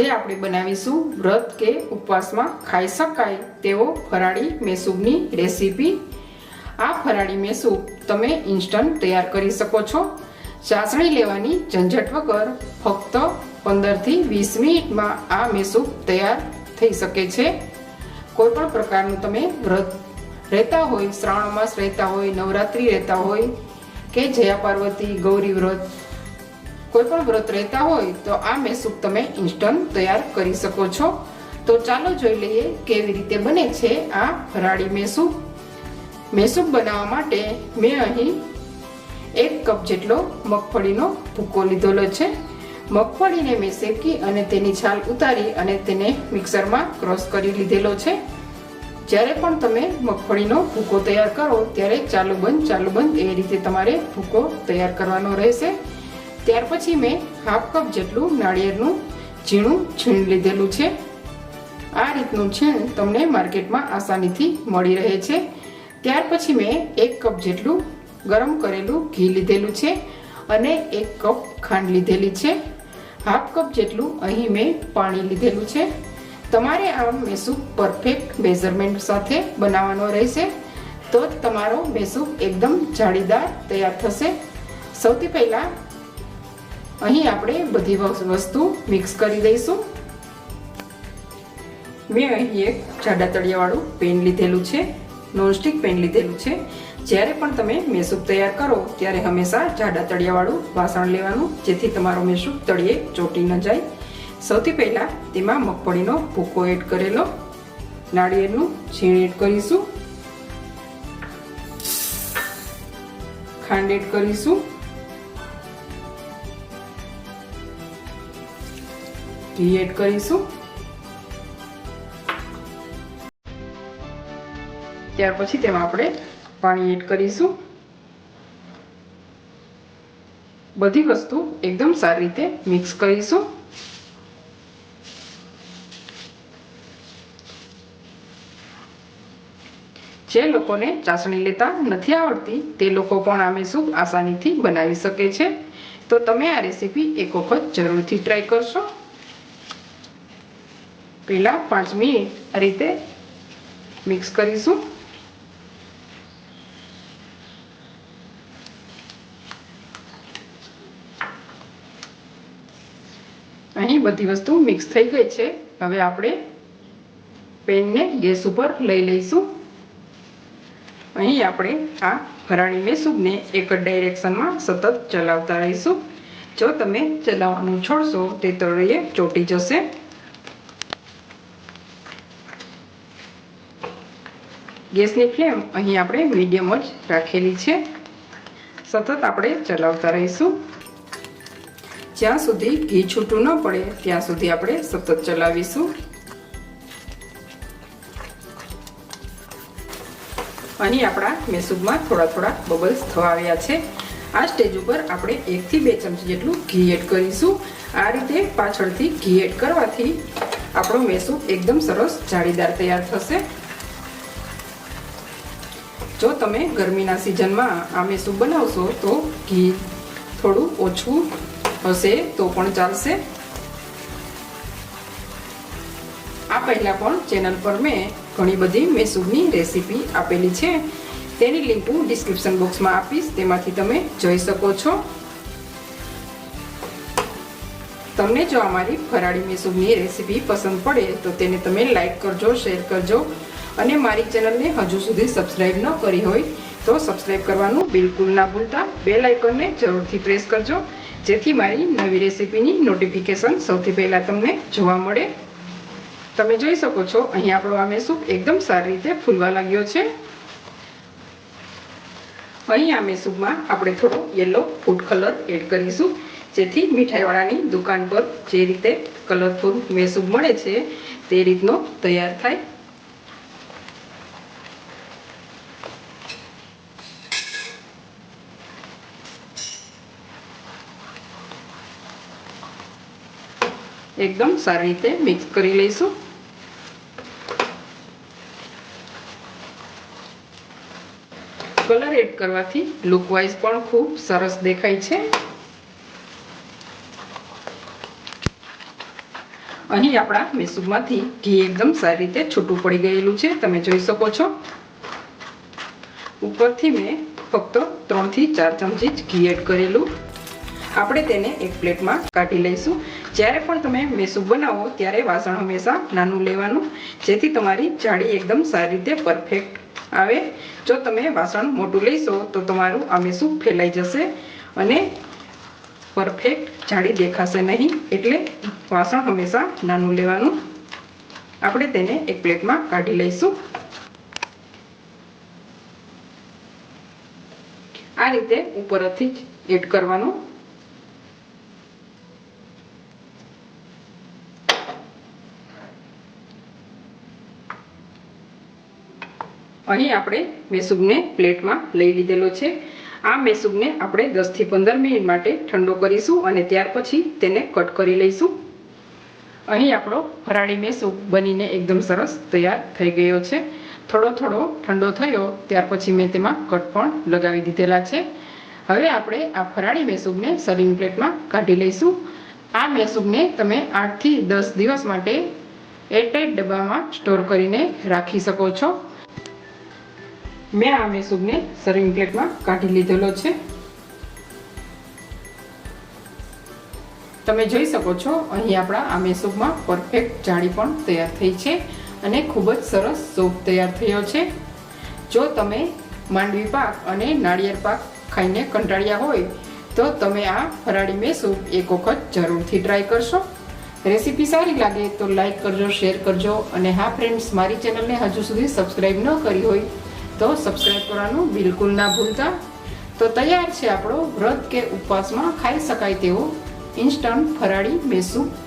આજે આપણે બનાવીશું વ્રત કે ઉપવાસમાં ખાઈ શકાય તેવો ફરાળી મેસૂબની રેસીપી. આ ફરાળી મેસૂબ તમે ઇન્સ્ટન્ટ તૈયાર કરી શકો છો. ચાસણી લેવાની ઝંઝટ વગર ફક્ત પંદરથી વીસ મિનિટમાં આ મેસૂબ તૈયાર થઈ શકે છે. કોઈ પણ પ્રકારનું તમે વ્રત રહેતા હોય, શ્રાવણ માસ રહેતા હોય, નવરાત્રિ રહેતા હોય કે જયા પાર્વતી, ગૌરી વ્રત કોઈ પણ વ્રત રહેતા હોય તો આ મેસૂપ તમે ઇન્સ્ટન્ટ તૈયાર કરી શકો છો. તો ચાલો જોઈ લઈએ કેવી રીતે બને છે આ ફરાળી મેસૂપ મેસૂપ બનાવવા માટે મેં અહીં એક કપ જેટલો મગફળીનો ભૂકો લીધેલો છે. મગફળીને મેં શેકી અને તેની છાલ ઉતારી અને તેને મિક્સરમાં ક્રોસ કરી લીધેલો છે. જ્યારે પણ તમે મગફળીનો ભૂકો તૈયાર કરો, ત્યારે ચાલુ બંધ ચાલુ બંધ એ રીતે તમારે ભૂકો તૈયાર કરવાનો રહેશે. ત્યાર પછી મેં હાફ કપ જેટલું નાળિયેરનું ઝીણું છીણ લીધેલું છે. આ રીતનું છીણ તમને માર્કેટમાં આસાનીથી મળી રહે છે. ત્યાર પછી મેં એક કપ જેટલું ગરમ કરેલું ઘી લીધેલું છે અને એક કપ ખાંડ લીધેલી છે. હાફ કપ જેટલું અહીં મેં પાણી લીધેલું છે. તમારે આ મેસૂપ પરફેક્ટ મેઝરમેન્ટ સાથે બનાવવાનો રહેશે. તો તમારો મેસૂપ એકદમ જાળીદાર તૈયાર થશે. સૌથી પહેલાં અહીં આપણે બધી વસ્તુ મિક્સ કરી દઈશું. મેં અહીં એક જાડા તળિયાવાળું પેન લીધેલું છે નોનસ્ટિક પેન લીધેલું છે. જ્યારે પણ તમે મેસૂપ તૈયાર કરો, ત્યારે હંમેશા જાડા તળિયાવાળું વાસણ લેવાનું, જેથી તમારો મેસૂપ તળિયે ચોટી ન જાય. સૌથી પહેલાં તેમાં મગફળીનો ભૂકો એડ કરેલો, નાળિયેરનું છીણ એડ કરીશું. ખાંડ એડ કરીશું. ઘી એડ કરીશું. ત્યાર પછી તેમાં આપણે પાણી એડ કરીશું. બધી વસ્તુ એકદમ સારી રીતે મિક્સ કરીશું. જે લોકોને ચાસણી લેતા નથી આવડતી, તે લોકો પણ આમે સૂપ આસાનીથી બનાવી શકે છે. તો તમે આ રેસીપી એક વખત જરૂરથી ટ્રાય કરશો. પહેલાં પાંચ મિનિટ આ રીતે મિક્સ કરીશું. અહીં બધી વસ્તુ મિક્સ થઈ ગઈ છે. હવે આપણે પેનને ગેસ ઉપર લઈ લઈશું. અહીં આપણે આ ભરાણી મેસૂબને એક જ ડાયરેક્શનમાં સતત ચલાવતા રહીશું. જો તમે ચલાવવાનું છોડશો, તે તળિયે ચોટી જશે. ગેસની ફ્લેમ અહીં આપણે મીડિયમ જ રાખેલી છે. સતત આપણે ચલાવતા રહીશું. જ્યાં સુધી ઘી છૂટું ન પડે, ત્યાં સુધી આપણે સતત ચલાવીશું. અહીં આપણા મેસૂબમાં થોડા થોડા બબલ્સ થવા આવ્યા છે. આ સ્ટેજ ઉપર આપણે એકથી બે ચમચી જેટલું ઘી એડ કરીશું. આ રીતે પાછળથી ઘી એડ કરવાથી આપણો મેસૂબ એકદમ સરસ જાળીદાર તૈયાર થશે. જો તમે ગરમીના સિઝનમાં આ મેસૂબ બનાવશો તો ઘી થોડું ઓછું હશે તો પણ ચાલશે. આ પહેલાં પણ ચેનલ પર મેં ઘણી બધી મેસૂબની રેસીપી આપેલી છે. તેની લિંક હું ડિસ્ક્રિપ્શન બોક્સમાં આપીશ, તેમાંથી તમે જોઈ શકો છો. તમને જો અમારી ફરાળી મેસૂબની રેસીપી પસંદ પડે તો તેને તમે લાઈક કરજો, શેર કરજો. અને મારી ચેનલને હજુ સુધી સબસ્ક્રાઈબ ન કરી હોય તો સબસ્ક્રાઈબ કરવાનું બિલકુલ ના ભૂલતા. બેલ આઇકનને જરૂરથી પ્રેસ કરજો, જેથી મારી નવી રેસીપીની નોટિફિકેશન સૌથી પહેલાં તમને જોવા મળે. તમે જોઈ શકો છો અહીં આપણો આ મેસૂપ એકદમ સારી રીતે ફૂલવા લાગ્યો છે. અહીં આ મેસૂપમાં આપણે થોડો યલો ફૂડ કલર એડ કરીશું, જેથી મીઠાઈવાળાની દુકાન પર જે રીતે કલરફુલ મેસૂપ મળે છે, તે રીતનો તૈયાર થાય. એકદમ સારી રીતે મિક્સ કરી લઈશું. કલર એડ કરવાથી લુકવાઇઝ પણ ખૂબ સરસ દેખાય છે. અહીં આપણા મેસૂબમાંથી ઘી એકદમ સારી રીતે છૂટું પડી ગયેલું છે. તમે જોઈ શકો છો. ઉપરથી મેં ફક્ત ત્રણથી ચાર ચમચી જ ઘી એડ કરેલું. આપણે તેને એક પ્લેટમાં કાઢી લઈશું. જ્યારે પણ તમે મેસું બનાવો, ત્યારે વાસણ હંમેશા નાનું લેવાનું, જેથી તમારી જાળી એકદમ સારી રીતે પરફેક્ટ આવે. જો તમે વાસણ મોટું લઈશો તો તમારું આ મેસું ફેલાઈ જશે અને પરફેક્ટ જાળી દેખાશે નહીં. એટલે વાસણ હંમેશા નાનું લેવાનું. આપણે તેને એક પ્લેટમાં કાઢી લઈશું. આ રીતે ઉપરથી જ એડ કરવાનું. અહીં આપણે મેસૂબને પ્લેટમાં લઈ લીધેલો છે. આ મેસૂબને આપણે દસથી પંદર મિનિટ માટે ઠંડો કરીશું અને ત્યાર પછી તેને કટ કરી લઈશું. અહીં આપણો ફરાળી મેસૂબ બનીને એકદમ સરસ તૈયાર થઈ ગયો છે. થોડો થોડો ઠંડો થયો, ત્યાર પછી મેં તેમાં કટ પણ લગાવી દીધેલા છે. હવે આપણે આ ફરાળી મેસૂબને સર્વિંગ પ્લેટમાં કાઢી લઈશું. આ મેસૂબને તમે આઠથી દસ દિવસ માટે એરટાઈટ ડબ્બામાં સ્ટોર કરીને રાખી શકો છો. મેં આ મેસૂબને સર્વિંગ પ્લેટમાં કાઢી લીધેલો છે. તમે જોઈ શકો છો, અહીં આપણા આ મેસૂબમાં પરફેક્ટ જાળી પણ તૈયાર થઈ છે અને ખૂબ જ સરસ સૂપ તૈયાર થયો છે. જો તમે માંડવી પાક અને નાળિયેર પાક ખાઈને કંટાળ્યા હોય, તો તમે આ ફરાળી મેસૂબ એક વખત જરૂરથી ટ્રાય કરશો. રેસીપી સારી લાગે તો લાઈક કરજો, શેર કરજો અને હા ફ્રેન્ડ્સ મારી ચેનલને હજુ સુધી સબસ્ક્રાઈબ ન કરી હોય તો સબસ્ક્રાઈબ કરવાનું બિલકુલ ના ભૂલતા. તો તૈયાર છે આપણો વ્રત કે ઉપવાસમાં ખાઈ શકાય તેવો ઇન્સ્ટન્ટ ફરાળી મેસૂબ